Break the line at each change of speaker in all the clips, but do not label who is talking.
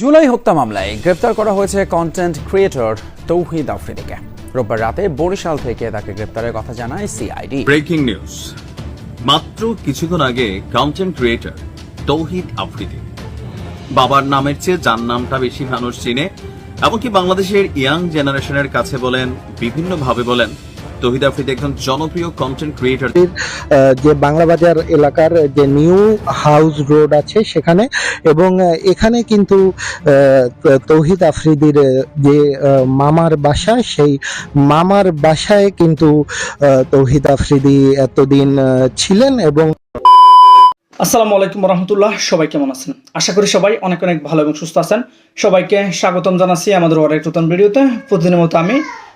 জুলাই হত্যা মামলায় গ্রেপ্তার করা হয়েছে কন্টেন্ট ক্রিয়েটর তৌহিদ আফ্রিদিকে। রোববার রাতে বরিশাল থেকে তাকে গ্রেপ্তারের কথা জানায় সিআইডি
ব্রেকিং নিউজ মাত্র কিছুক্ষণ আগে কন্টেন্ট ক্রিয়েটর তৌহিদ আফ্রিদি। বাবার নামের চেয়ে যার নামটা বেশি মানুষ চিনে, এমনকি বাংলাদেশের ইয়াং জেনারেশনের কাছে বলেন, বিভিন্নভাবে বলেন তৌহিদ আফ্রিদি একজন জনপ্রিয় কন্টেন্ট ক্রিয়েটর
যে বাংলা বাজার এলাকার যে নিউ হাউস রোড আছে সেখানে এবং এখানে কিন্তু তৌহিদ আফ্রিদির যে মামার বাসা সেই মামার বাসায় কিন্তু তৌহিদ আফ্রিদি এতদিন আহ, ছিলেন এবং
আসসালামু আলাইকুম রহমতুল্লাহ সবাই কেমন আছেন? আশা করি সবাই অনেক অনেক ভালো এবং সুস্থ আছেন। সবাইকে স্বাগতম জানাচ্ছি আমাদের আরেক নতুন ভিডিওতে। প্রতিদিনের মতো আমি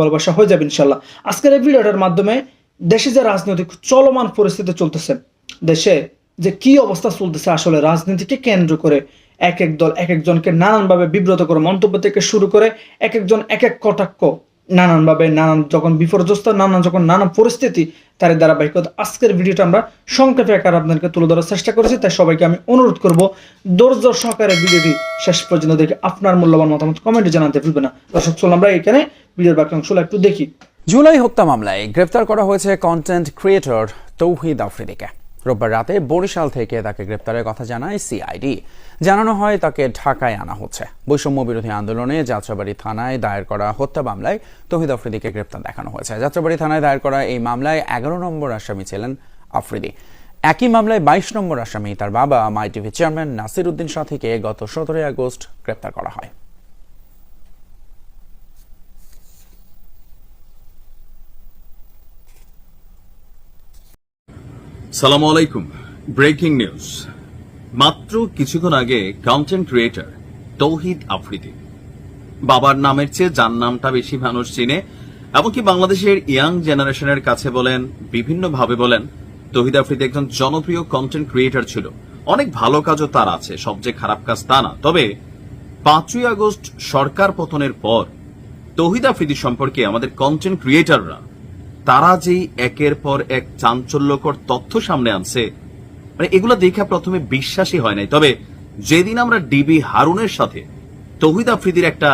ভালোবাসা হয়ে যাবে ইনশাল্লাহ আজকের এই ভিডিওটার মাধ্যমে দেশে যে রাজনৈতিক চলমান পরিস্থিতি চলতেছে, দেশে যে কি অবস্থা চলতেছে আসলে রাজনীতিকে কেন্দ্র করে এক এক দল এক একজনকে নানানভাবে বিব্রত করে মন্তব্য থেকে শুরু করে এক একজন এক এক কটাক্ষ নানানভাবে নানান যখন বিপর্যস্ত, নানান যখন নানা পরিস্থিতি তার ধারাবাহিকতা, আজকের ভিডিওটা আমরা সংক্ষেপে আকার আপনাদেরকে তুলে ধরার চেষ্টা করেছি, তাই সবাইকে আমি অনুরোধ করব, ধৈর্য সহকারে ভিডিওটি শেষ পর্যন্ত দেখে আপনার মূল্যবান মতামত কমেন্টে জানাতে ভুলবেন না। দর্শক, চলুন আমরা এখানে ভিডিওর বাকি অংশগুলো একটু দেখি।
জুলাই হত্যা মামলায় গ্রেপ্তার করা হয়েছে কন্টেন্ট ক্রিয়েটর তৌহিদ আফ্রিদিকে। রোববার রাতে বরিশাল থেকে তাকে গ্রেপ্তারের কথা জানায় সিআইডি জানানো হয় তাকে ঢাকায় আনা হচ্ছে। বৈষম্য বিরোধী আন্দোলনে যাত্রাবাড়ি থানায় দায়ের করা হত্যা মামলায় তৌহিদ আফ্রিদিকে গ্রেপ্তার দেখানো হয়েছে। যাত্রাবাড়ি থানায় দায়ের করা এই মামলায় এগারো নম্বর আসামি ছিলেন আফ্রিদি। একই মামলায় বাইশ নম্বর আসামি তার বাবা, My TV chairman Nasir Uddin সাথীকে গত সতেরোই আগস্ট গ্রেপ্তার করা হয়।
সালাম আলাইকুম। Breaking news. মাত্র কিছুক্ষণ আগে কন্টেন্ট ক্রিয়েটর তৌহিদ আফ্রিদি, বাবার নামের চেয়ে যার নামটা বেশি মানুষ চিনে, এমনকি বাংলাদেশের ইয়াং জেনারেশনের কাছে বলেন, বিভিন্নভাবে বলেন, তৌহিদ আফ্রিদি একজন জনপ্রিয় কন্টেন্ট ক্রিয়েটর ছিল। অনেক ভালো কাজও তার আছে, সবচেয়ে খারাপ কাজ তা না। তবে পাঁচই আগস্ট সরকার পতনের পর তৌহিদ আফ্রিদি সম্পর্কে আমাদের কন্টেন্ট ক্রিয়েটররা তারা যেই একের পর এক চাঞ্চল্যকর তথ্য সামনে আনছে মানে এগুলো দেখে প্রথমে বিশ্বাসই হয় নাই। তবে যেদিন আমরা ডিবি হারুনের সাথে তৌহিদ আফ্রিদির একটা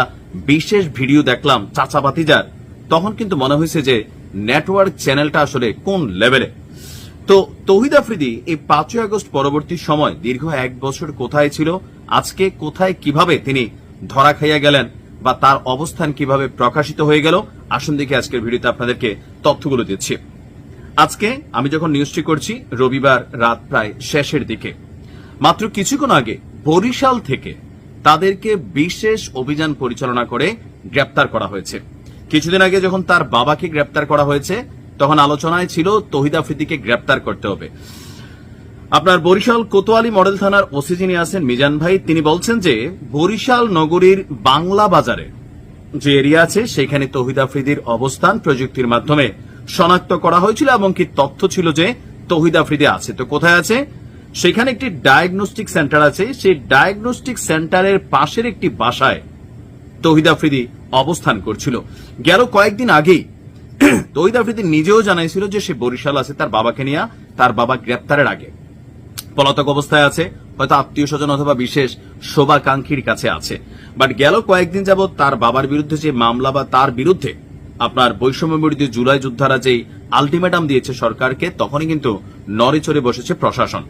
বিশেষ ভিডিও দেখলাম চাচা বাতিজার তখন কিন্তু মনে হয়েছে যে নেটওয়ার্ক চ্যানেলটা আসলে কোন লেভেলে। তো তৌহিদ আফ্রিদি এই পাঁচই আগস্ট পরবর্তী সময় দীর্ঘ এক বছর কোথায় ছিল, আজকে কোথায় কীভাবে তিনি ধরা খাইয়া গেলেন বা তার অবস্থান কীভাবে প্রকাশিত হয়ে গেল, আসুন দেখে আজকের ভিডিওতে আপনাদেরকে তথ্যগুলো দিচ্ছি। আজকে আমি যখন নিউজটি করছি, রবিবার রাত প্রায় শেষের দিকে। মাত্র কিছুক্ষণ আগে বরিশাল থেকে তাদেরকে বিশেষ অভিযান পরিচালনা করে গ্রেপ্তার করা হয়েছে। কিছুদিন আগে যখন তার বাবাকে গ্রেপ্তার করা হয়েছে, তখন আলোচনায় ছিল তহিদ আফ্রিদিকে গ্রেপ্তার করতে হবে। আপনার বরিশাল কোতোয়ালি মডেল থানার ওসি যিনি আছেন মিজান ভাই, তিনি বলছেন যে বরিশাল নগরীর বাংলা বাজারে যে এরিয়া আছে, সেখানে তহিদ আফ্রিদির অবস্থান প্রযুক্তির মাধ্যমে শনাক্ত করা হয়েছিল এবং কি তথ্য ছিল যে তহিদ আফ্রিদি আছে। তো কোথায় আছে? সেখানে একটি ডায়াগনস্টিক সেন্টার আছে। সেই ডায়াগনস্টিক সেন্টারের পাশের একটি বাসায় তহিদ আফ্রিদি অবস্থান করছিল। গেল কয়েকদিন আগেই তহিদ আফ্রিদি নিজেও জানাইছিল যে সে বরিশাল আছে, তার বাবাকে নিয়ে, তার বাবা গ্রেপ্তারের আগে। পলাতক অবস্থায় আছে, হয়তো আত্মীয় স্বজন অথবা বিশেষ শোভাকাঙ্ক্ষীর কাছে আছে। বাট গেল কয়েকদিন যাবৎ তার বাবার বিরুদ্ধে যে মামলা বা তার বিরুদ্ধে আপনার বৈষম্য বিরোধী জুলাই যোদ্ধারা যেই আলটিমেটাম দিয়েছে সরকারকে, তখনই কিন্তু নড়ে চড়ে বসেছে প্রশাসন।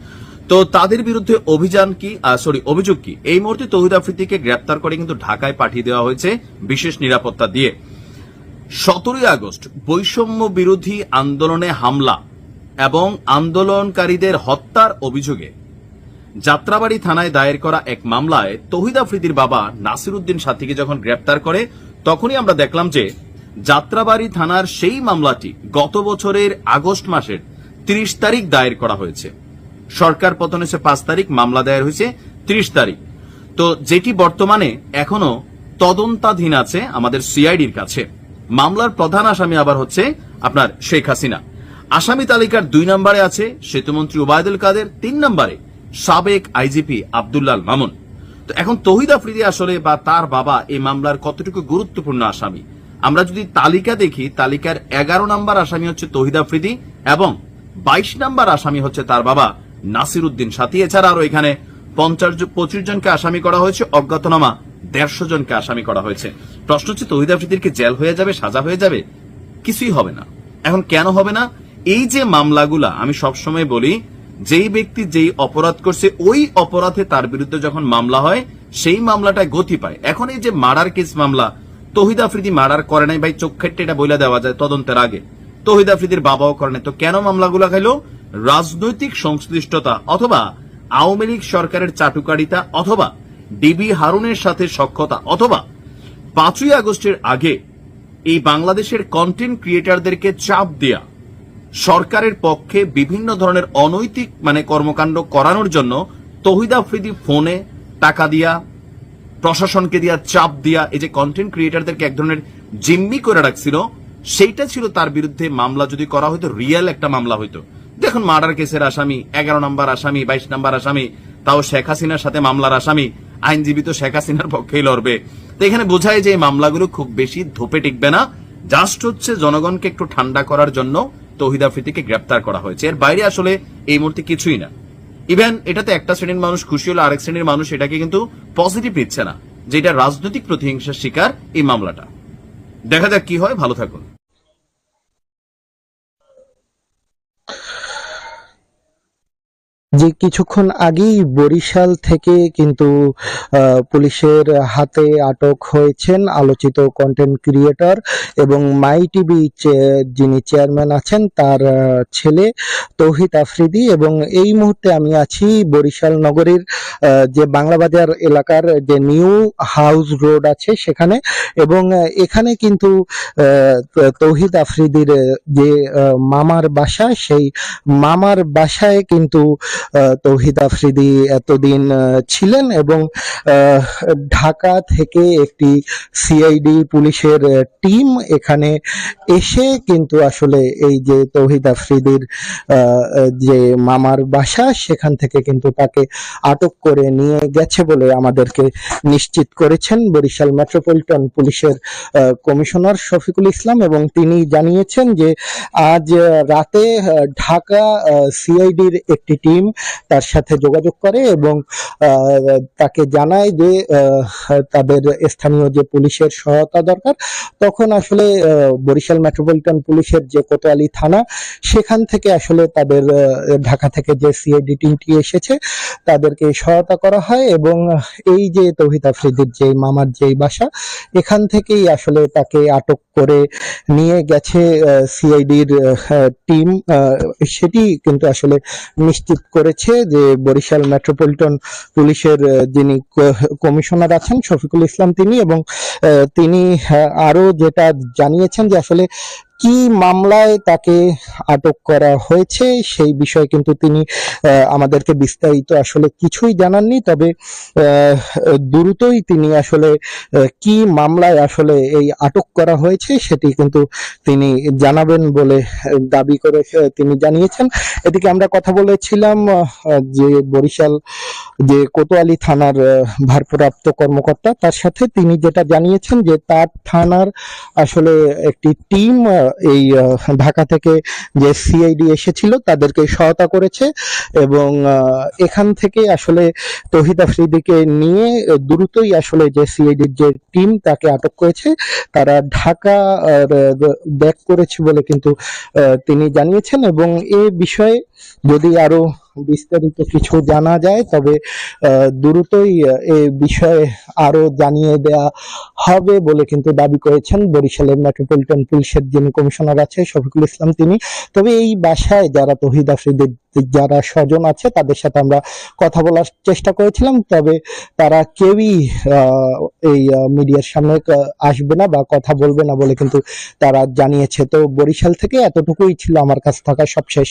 তো তাদের বিরুদ্ধে অভিযান কি সরি অভিযোগ কি? এই মুহূর্তে তৌহিদ আফ্রিদিকে গ্রেপ্তার করে কিন্তু ঢাকায় পাঠিয়ে দেওয়া হয়েছে বিশেষ নিরাপত্তা দিয়ে। সতেরোই আগস্ট বৈষম্য বিরোধী আন্দোলনে হামলা এবং আন্দোলনকারীদের হত্যার অভিযোগে যাত্রাবাড়ি থানায় দায়ের করা এক মামলায় তহিদ আফ্রিদির বাবা নাসির উদ্দিন সাথীকে যখন গ্রেপ্তার করে, তখনই আমরা দেখলাম যে যাত্রাবাড়ি থানার সেই মামলাটি গত বছরের আগস্ট মাসের ৩০ তারিখ দায়ের করা হয়েছে। সরকার পতন হয়েছে পাঁচ তারিখ মামলা দায়ের হয়েছে ৩০ তারিখ। তো যেটি বর্তমানে এখনও তদন্তাধীন আছে আমাদের সিআইডির কাছে। মামলার প্রধান আসামি আবার হচ্ছে আপনার শেখ হাসিনা। আসামি তালিকার দুই নম্বরে আছে সেতুমন্ত্রী ওবায়দুল কাদের, তিন নম্বরে সাবেক আইজিপি আব্দুল্লাল মামুন। তো এখন তহিদ আফ্রিদি আসলে বা তার বাবা এই মামলার কতটুকু গুরুত্বপূর্ণ আসামি? আমরা যদি তালিকা দেখি, তালিকার এগারো নম্বর আসামি হচ্ছে তহিদ আফ্রিদি এবং বাইশ নম্বর আসামি হচ্ছে তার বাবা নাসির উদ্দিন সাথী। এছাড়া আরও এখানে পঞ্চাশ পঁচিশ জনকে আসামি করা হয়েছে, অজ্ঞাতনামা দেড়শো জনকে আসামি করা হয়েছে। প্রশ্ন হচ্ছে, তহিদ আফ্রিদির কি জেল হয়ে যাবে, সাজা হয়ে যাবে? কিছুই হবে না। এখন কেন হবে না? এই যে মামলাগুলা, আমি সবসময় বলি, যেই ব্যক্তি যেই অপরাধ করছে, ওই অপরাধে তার বিরুদ্ধে যখন মামলা হয়, সেই মামলাটায় গতি পায়। এখন এই যে মার্ডার কেস মামলা, তহিদ আফ্রিদি মার্ডার করে নাই ভাই, চোখ খেটে এটা বইলা দেওয়া যায় তদন্তের আগে। তহিদ আফ্রিদির বাবাও করে নাই। তো কেন মামলাগুলা খাইলো? রাজনৈতিক সংশ্লিষ্টতা অথবা আওয়ামী লীগ সরকারের চাটুকারিতা অথবা ডিবি হারুনের সাথে সক্ষতা অথবা পাঁচই আগস্টের আগে এই বাংলাদেশের কন্টেন্ট ক্রিয়েটারদেরকে চাপ দেয়া। সরকারের পক্ষে বিভিন্ন ধরনের অনৈতিক মানে কর্মকাণ্ড করানোর জন্য তহিদ আফ্রিদি ফোনে টাকা দিয়া, প্রশাসনকে দিয়া, চাপ দিয়া, এই যে কন্টেন্ট ক্রিয়েটারদেরকে এক ধরনের জিম্মি করে রাখছিল, সেইটা ছিল তার বিরুদ্ধে মামলা যদি করা হতো রিয়েল একটা মামলা হইতো। দেখুন মার্ডার কেসের আসামি, এগারো নম্বর আসামি, বাইশ নম্বর আসামি, তাও শেখ হাসিনার সাথে মামলার আসামি, আইনজীবী তো শেখ হাসিনার পক্ষেই লড়বে। তো এখানে বোঝায় যে এই মামলাগুলো খুব বেশি ধোপে টিকবে না, জাস্ট হচ্ছে জনগণকে একটু ঠান্ডা করার জন্য তহিদ আফ্রিদিকে গ্রেপ্তার করা হয়েছে। এর বাইরে আসলে এই মুহূর্তে কিছুই না। ইভেন এটাতে একটা শ্রেণির মানুষ খুশি হলো আরেক শ্রেণির মানুষ এটাকে কিন্তু পজিটিভ নিচ্ছে না, যেটা রাজনৈতিক প্রতিহিংসার শিকার এই মামলাটা। দেখা যাক কি হয়, ভালো থাকুন।
যে কিছুক্ষণ আগেই বরিশাল থেকে কিন্তু পুলিশের হাতে আটক হয়েছেন আলোচিত কন্টেন্ট ক্রিয়েটর এবং মাই টিভি যিনি চেয়ারম্যান আছেন তার ছেলে তৌহিদ আফ্রিদি এবং এই মুহূর্তে আমি আছি বরিশাল নগরীর যে বাংলাবাজার এলাকার যে নিউ হাউস রোড আছে সেখানে এবং এখানে কিন্তু তৌহিদ আফ্রিদির যে মামার বাসা, সেই মামার বাসায় কিন্তু তৌহিদ আফ্রিদি এতদিন ছিলেন এবং ঢাকা থেকে একটি সিআইডি পুলিশের টিম এখানে এসে কিন্তু আসলে এই যে তৌহিদ আফ্রিদির যে মামার বাসা সেখান থেকে কিন্তু তাকে আটক করে নিয়ে গেছে বলে আমাদেরকে নিশ্চিত করেছেন বরিশাল মেট্রোপলিটন পুলিশের কমিশনার শফিকুল ইসলাম এবং তিনি জানিয়েছেন যে আজ রাতে ঢাকা সিআইডির একটি টিম তার সাথে যোগাযোগ করে এবং তাকে জানায় যে তাদের স্থানীয় যে পুলিশের সহায়তা দরকার। তখন আসলে বরিশাল মেট্রোপলিটন পুলিশের যে কোতোয়ালি থানা, সেখান থেকে আসলে তাদের ঢাকা থেকে যে সিআইডি টিমটি এসেছে, তাদেরকে সহায়তা করা হয় এবং এই যে তৌহিদ আফ্রিদির যে মামার যেই বাসা, এখান থেকেই আসলে তাকে আটক করে নিয়ে গেছে সিআইডির টিম সেটি কিন্তু আসলে নিশ্চিত করেছে যে বরিশাল মেট্রোপলিটন পুলিশের যিনি কমিশনার আছেন, শফিকুল ইসলাম তিনি এবং তিনি আরও যেটা জানিয়েছেন যে আসলে কি মামলায় তাকে আটক করা হয়েছে সেই বিষয়ে কিন্তু তিনি আমাদেরকে বিস্তারিত আসলে কিছুই জানাননি। তবে দ্রুতই তিনি আসলে কি মামলায় আসলে এই আটক করা হয়েছে সেটি কিন্তু তিনি জানাবেন বলে দাবি করে তিনি জানিয়েছেন। এদিকে আমরা কথা বলেছিলাম যে বরিশাল যে কোতোয়ালি থানার ভারপ্রাপ্ত কর্মকর্তা, তার সাথে তিনি যেটা জানিয়েছেন যে তার থানার আসলে একটি টিম এই ঢাকা থেকে যে সিআইডি এসেছিল তাদেরকে সহায়তা করেছে এবং এখান থেকে আসলে তহিদ আফ্রিদিকে নিয়ে দ্রুতই আসলে যে সিআইডির যে টিম তাকে আটক করেছে, তারা ঢাকা ব্যাক করেছে বলে কিন্তু তিনি জানিয়েছেন এবং এ বিষয়ে যদি আরও বিস্তারিত কিছু জানা যায়, তবে দ্রুতই এ বিষয়ে আরও জানিয়ে দেয়া হবে বলে কিন্তু দাবি করেছেন বরিশালের মেট্রোপলিটন পুলিশের যিনি কমিশনার আছে শফিকুল ইসলাম, তিনি। তবে এই বাসায় যারা তহিদ আফ্রিদের যারা স্বজন আছে, তাদের সাথে আমরা কথা বলার চেষ্টা করেছিলাম, তবে তারা কেউই এই মিডিয়ার সামনে আসবে না বা কথা বলবে না বলে কিন্তু তারা জানিয়েছে। তো বরিশাল থেকে এতটুকুই ছিল আমার কাছে থাকা সবশেষ।